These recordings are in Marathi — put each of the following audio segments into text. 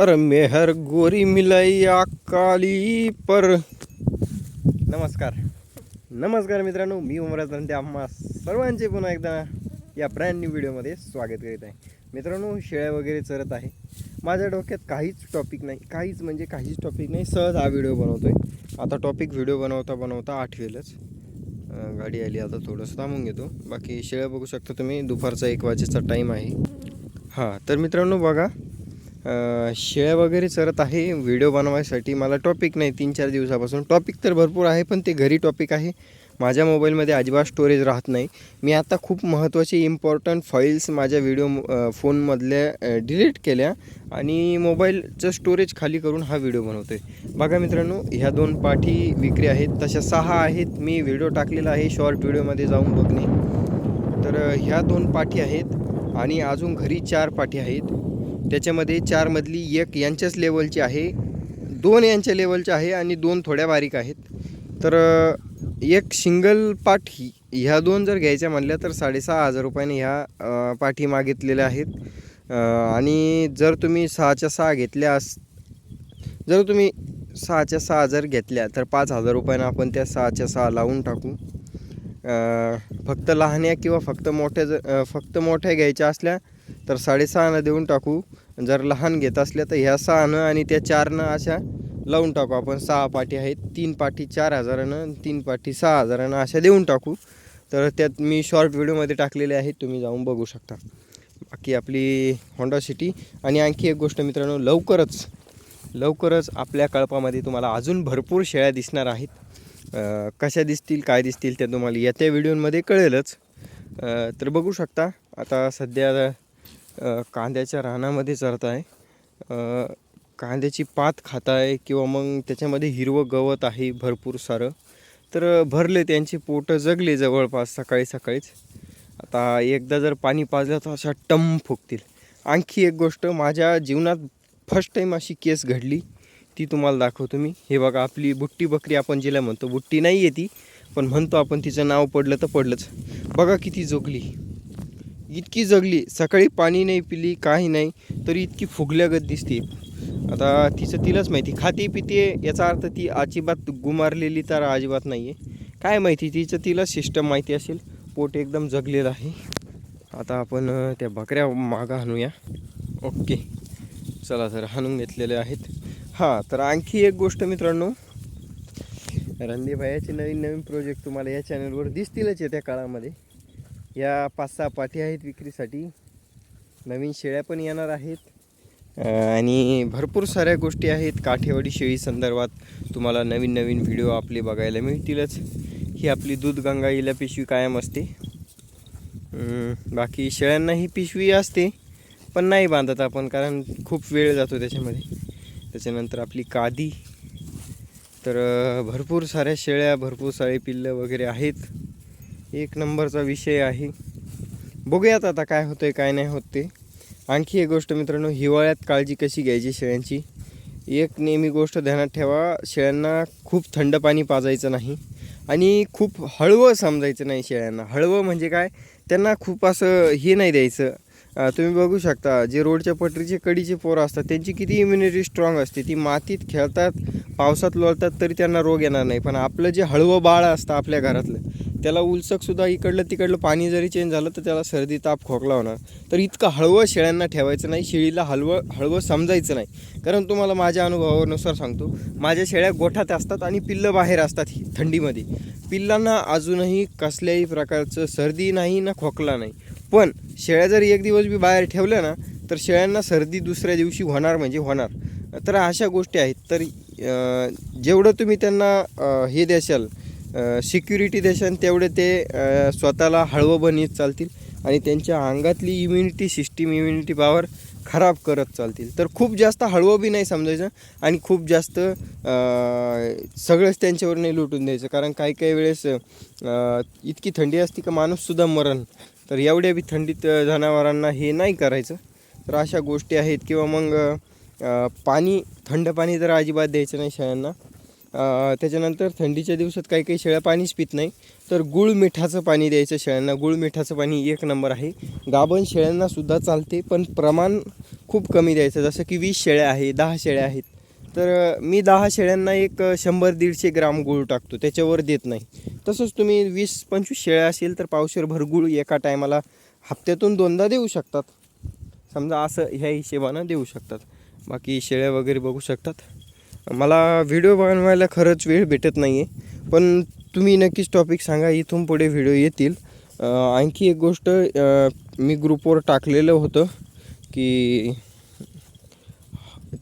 अरे मेहर गोरी मिलैया काली पर। नमस्कार। नमस्कार मित्रांनो मी उमराज नंदे आम्हा सर्वांचे पुन्हा एकदा या ब्रँड न्यू व्हिडिओमध्ये स्वागत करीत आहे. मित्रांनो शेळ्या वगैरे चरत आहे. माझ्या डोक्यात काहीच टॉपिक नाही. काहीच म्हणजे काहीच टॉपिक नाही. सहज हा व्हिडिओ बनवतो आहे आता टॉपिक व्हिडिओ बनवता बनवता आठवेलच. गाडी आली आता थोडंसं थांबून घेतो. बाकी शेळ्या बघू शकता तुम्ही. दुपारचा एक वाजेचा टाईम आहे. हां तर मित्रांनो बघा. शेळ्या वगैरे चरत आहे. व्हिडिओ बनवायसाठी मला टॉपिक नाही तीन चार दिवसापासून. टॉपिक तर भरपूर आहे पण ते घरी टॉपिक आहे. माझ्या मोबाईलमध्ये अजिबात स्टोरेज राहत नाही. मी आता खूप महत्त्वाचे इम्पॉर्टंट फाईल्स माझ्या व्हिडिओ फोनमधल्या डिलीट केल्या आणि मोबाईलचं स्टोरेज खाली करून हा व्हिडिओ बनवतो आहे बघा मित्रांनो ह्या दोन पाठी विक्री आहेत. तशा सहा आहेत. मी व्हिडिओ टाकलेला आहे. शॉर्ट व्हिडिओमध्ये जाऊन बघणे. तर ह्या दोन पाठी आहेत आणि अजून घरी चार पाठी आहेत. त्याच्यामध्ये चारमधली एक यांच्याच लेवलची आहे दोन यांच्या लेवलच्या आहे आणि दोन थोड्या बारीक आहेत. तर एक सिंगल पाठी ह्या दोन जर घ्यायच्या म्हणल्या तर साडेसहा हजार रुपयाने ह्या पाठी मागितलेल्या आहेत. आणि जर तुम्ही सहाच्या सहा घेतल्या अस जर तुम्ही सहाच्या सहा जर घेतल्या तर पाच हजार रुपयानं आपण त्या सहाच्या सहा लावून टाकू. फक्त लहान्या किंवा फक्त मोठ्या जर फक्त मोठ्या घ्यायच्या असल्या तर साडेसहानं देऊन टाकू. जर लहान घेत असल्या तर ह्या सहानं आणि त्या चारनं अशा लावून टाकू. आपण सहा पाठी आहेत तीन पाठी चार हजारानं तीन पाठी सहा हजारानं अशा देऊन टाकू. तर त्यात मी शॉर्ट व्हिडिओमध्ये टाकलेले आहेत तुम्ही जाऊन बघू शकता. बाकी आपली होंडा सिटी आणि आणखी एक गोष्ट मित्रांनो लवकरच लवकरच आपल्या कळपामध्ये तुम्हाला अजून भरपूर शेळ्या दिसणार आहेत. कशा दिसतील काय दिसतील त्या तुम्हाला येत्या व्हिडिओमध्ये कळेलच. तर बघू शकता. आता सध्या कांद्याच्या रानामध्ये चरत आहे कांद्याची पात खात आहे किंवा मग त्याच्यामध्ये हिरवं गवत आहे भरपूर सारं. तर भरले त्यांची पोटं जगले जवळपास सकाळी सकाळीच. आता एकदा जर पाणी पाजलं तर अशा टम फुकतील आणखी एक गोष्ट माझ्या जीवनात फर्स्ट टाईम अशी केस घडली ती तुम्हाला दाखवतो मी. हे बघा आपली बुट्टी बकरी आपण जिला म्हणतो. बुट्टी नाही आहे ती पण म्हणतो आपण तिचं नाव पडलं तर पडलंच. बघा किती जोगली. इतकी जगली सकाळी पाणी नाही पिली काही नाही तरी इतकी फुगल्यागत दिसते. आता तिचं तिलाच माहिती खाती पिते याचा अर्थ ती अजिबात गुमारलेली तर अजिबात नाही आहे काय माहिती तिचं तिला सिस्टम माहिती असेल. पोट एकदम जगलेलं आहे. आता आपण त्या बकऱ्या मागं हाणूया. ओके. चला तर हाणून घेतलेले आहेत. हां तर आणखी एक गोष्ट मित्रांनो. रणदीभायाचे नवीन नवीन प्रोजेक्ट तुम्हाला या चॅनलवर दिसतीलच येत्या काळामध्ये. या पाच सहा पाठी आहेत विक्रीसाठी. नवीन शेळ्या पण येणार आहेत. आणि भरपूर साऱ्या गोष्टी आहेत. काठेवाडी शेळी संदर्भात तुम्हाला नवीन नवीन व्हिडिओ आपले बघायला मिळतीलच. ही आपली दूध गंगा हिला पिशवी कायम असते. बाकी शेळ्यांना ही पिशवी असते पण नाही बांधत आपण कारण खूप वेळ जातो त्याच्यामध्ये. त्याच्यानंतर आपली कादी. तर भरपूर साऱ्या शेळ्या भरपूर सारे पिल्लं वगैरे आहेत. एक नंबरचा विषय आहे. बघूयात आता काय होतं आहे काय नाही होत ते. आणखी एक गोष्ट मित्रांनो हिवाळ्यात काळजी कशी घ्यायची शेळ्यांची? एक नेहमी गोष्ट ध्यानात ठेवा शेळ्यांना खूप थंड पाणी पाजायचं नाही आणि खूप हळवं समजायचं नाही शेळ्यांना. हळवं म्हणजे काय? त्यांना खूप असं हे नाही द्यायचं. तुम्ही बघू शकता जे रोडच्या पटरीचे कडीचे पोरं असतात त्यांची किती इम्युनिटी स्ट्रॉंग असते. ती मातीत खेळतात पावसात लोळतात तरी त्यांना रोग येणार नाही. पण आपलं जे हळवं बाळ असतं आपल्या घरातलं त्याला उलसकसुद्धा इकडलं तिकडलं पाणी जरी चेंज झालं तर त्याला सर्दी ताप खोकला होणार. तर इतकं हळवं शेळ्यांना ठेवायचं नाही शेळीला हलवं हळवं समजायचं नाही. कारण तुम्हाला माझ्या अनुभवानुसार सांगतो माझ्या शेळ्या गोठ्यात असतात आणि पिल्लं बाहेर असतात ही थंडीमध्ये. पिल्लांना अजूनही कसल्याही प्रकारचं सर्दी नाही ना खोकला नाही. पण शेळ्या जर एक दिवस बी बाहेर ठेवल्या ना तर शेळ्यांना सर्दी दुसऱ्या दिवशी होणार म्हणजे होणार. तर अशा गोष्टी आहेत. तर जेवढं तुम्ही त्यांना हे द्याल सिक्युरिटी देशान तेवढे ते स्वतःला हळवं बनवीत चालतील आणि त्यांच्या अंगातली इम्युनिटी सिस्टीम इम्युनिटी पॉवर खराब करत चालतील. तर खूप जास्त हळवं बी नाही समजायचं आणि खूप जास्त सगळंच त्यांच्यावर नाही लुटून द्यायचं. कारण काही काही वेळेस इतकी थंडी असते का माणूससुद्धा मरण. तर एवढ्या बी थंडीत जनावरांना हे नाही करायचं. तर अशा गोष्टी आहेत. किंवा मग पाणी थंड पाणी तर अजिबात द्यायचं नाही शेळ्यांना त्याच्यानंतर थंडीच्या दिवसात काही काही शेळ्या पाणीच पित नाही. तर गुळ मिठाचं पाणी द्यायचं शेळ्यांना. गुळ मिठाचं पाणी एक नंबर आहे. गाभण शेळ्यांनासुद्धा चालते पण प्रमाण खूप कमी द्यायचं. जसं की वीस शेळ्या आहे दहा शेळ्या आहेत. तर मी दहा शेळ्यांना एक शंभर दीडशे ग्राम गूळ टाकतो. त्याच्यावर देत नाही. तसंच तुम्ही वीस पंचवीस शेळ्या असेल तर पावशेरभर गुळ एका टायमाला हप्त्यातून दोनदा देऊ शकतात. समजा असं ह्या हिशेबानं देऊ शकतात. बाकी शेळ्या वगैरे बघू शकतात. मला व्हिडिओ बनवायला खरंच वेळ भेटत नाही आहे पण तुम्ही नक्कीच टॉपिक सांगा इथून पुढे व्हिडिओ येतील. आणखी एक गोष्ट मी ग्रुपवर टाकलेलं होतं की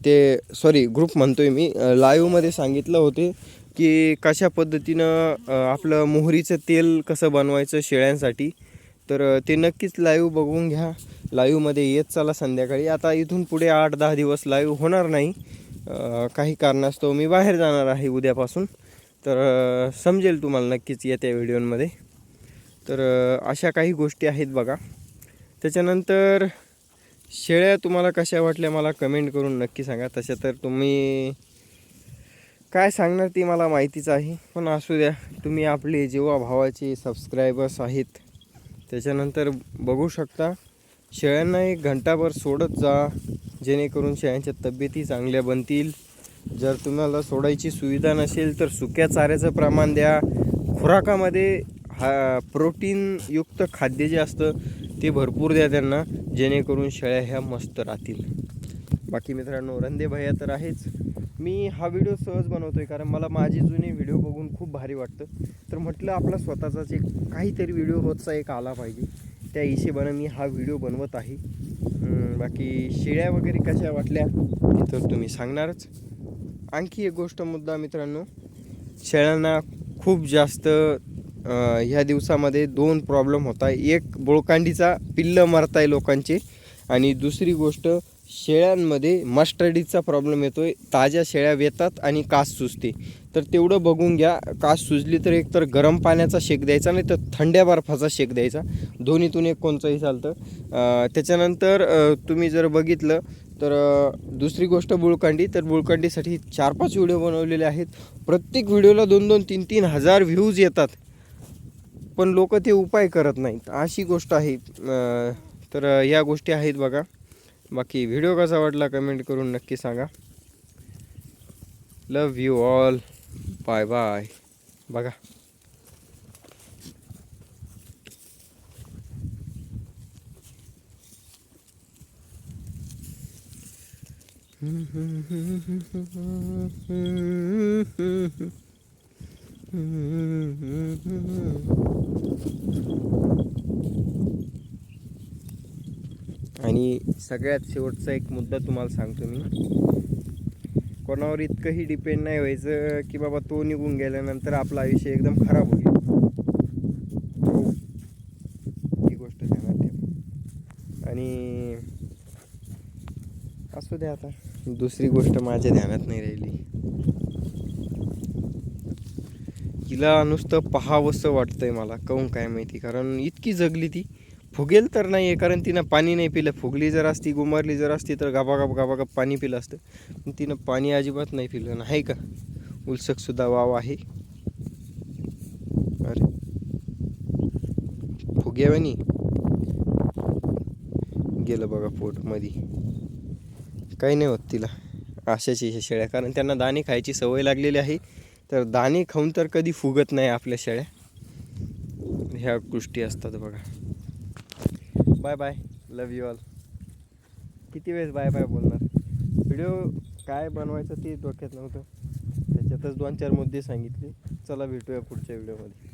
ते सॉरी ग्रुप म्हणतो आहे मी लाईव्हमध्ये सांगितलं होते की कशा पद्धतीनं आपलं मोहरीचं तेल कसं बनवायचं शेळ्यांसाठी. तर ते नक्कीच लाईव्ह बघून घ्या. लाईव्हमध्ये येत चला संध्याकाळी. आता इथून पुढे आठ दहा दिवस लाईव्ह होणार नाही. काही कारणास्तव मी बाहेर जाणार आहे उद्यापासून. तर समजेल तुम्हाला नक्कीच येत्या व्हिडिओमध्ये. तर अशा काही गोष्टी आहेत बघा. त्याच्यानंतर शेळ्या तुम्हाला कशा वाटल्या मला कमेंट करून नक्की सांगा. तशा तर तुम्ही काय सांगणार ती मला माहितीच आहे. पण असू द्या तुम्ही आपले जेव्हा भावाचे सबस्क्रायबर्स आहेत त्याच्यानंतर बघू शकता. शेळ्यांना एक घंटाभर सोडत जा. जेणेकरून शेळ्यांच्या तब्येती चांगल्या बनतील. जर तुम्हाला सोडायची सुविधा नसेल तर सुक्या चाऱ्याचं प्रमाण द्या. खुराकामध्ये हा प्रोटीनयुक्त खाद्य जे असतं ते भरपूर द्या त्यांना जेणेकरून शेळ्या ह्या मस्त राहतील. बाकी मित्रांनो रंदे भैया तर आहेच. मी हा व्हिडिओ सहज बनवतो आहे कारण मला माझे जुने व्हिडिओ बघून खूप भारी वाटतं. तर म्हटलं आपला स्वतःचाच एक काहीतरी व्हिडिओ रोजचा एक आला पाहिजे. त्या हिशेबानं मी हा व्हिडिओ बनवत आहे. बाकी शेळ्या वगैरे कशा वाटल्या? तर तुम्ही सांगणारच. आणखी एक गोष्ट मुद्दा मित्रांनो शेळ्यांना खूप जास्त ह्या दिवसामध्ये दोन प्रॉब्लेम होत आहे एक बोळकांडीचा पिल्लं मरताय लोकांचे. आणि दुसरी गोष्ट शेळ्यांमध्ये मस्टर्डीचा प्रॉब्लेम येतो आहे ताज्या शेळ्या वेतात आणि कास सुचते तर तेवढं बघून घ्या. कास सुजली तर एक तर गरम पाण्याचा शेक द्यायचा नाही तर थंड्या बर्फाचा शेक द्यायचा. दोन्हीतून एक कोणचंही चालतं. त्याच्यानंतर तुम्ही जर बघितलं तर दुसरी गोष्ट बुळकांडी. तर बुळकांडीसाठी चार पाच व्हिडिओ बनवलेले आहेत. प्रत्येक व्हिडिओला दोन दोन तीन तीन हजार व्ह्यूज येतात. पण लोक ते उपाय करत नाहीत. अशी गोष्ट आहे. तर या गोष्टी आहेत बघा. बाकी व्हिडिओ कसा वाटला कमेंट करून नक्की सांगा. Love you all bye bye बघा आणि सगळ्यात शेवटचा एक मुद्दा तुम्हाला सांगतो मी. कोणावर इतकंही डिपेंड नाही व्हायचं की बाबा तो निघून गेल्यानंतर आपलं आयुष्य एकदम खराब होईल. हो. ही. गोष्ट ध्यानात ठेव आणि असू द्या आता. दुसरी गोष्ट माझ्या ध्यानात नाही राहिली. तिला नुसतं पाहावंसं वाटतंय मला. काहून काय माहिती? कारण इतकी जगली ती. फुगेल तर नाही आहे कारण तिनं पाणी नाही पिलं. फुगली जर असती गुमारली जर असती तर गाबागाब गाबागाब पाणी पिलं असतं. पण तिनं पाणी अजिबात नाही पिलं. नाही का? उलसकसुद्धा वाव आहे. अरे. फुग्यावानी गेलं बघा पोटमध्ये काही नाही होत तिला. अशाच ह्या शेळ्या. कारण त्यांना दाणे खायची सवय लागलेली आहे. तर दाणे खाऊन तर कधी फुगत नाही आपल्या शेळ्या. ह्या गोष्टी असतात बघा. Bye bye love you all किती वेळेस बाय बाय बोलणार? व्हिडिओ काय बनवायचं ते डोक्यात नव्हतं. त्याच्यातच दोन चार मुद्दे सांगितले. चला भेटूया पुढच्या व्हिडिओमध्ये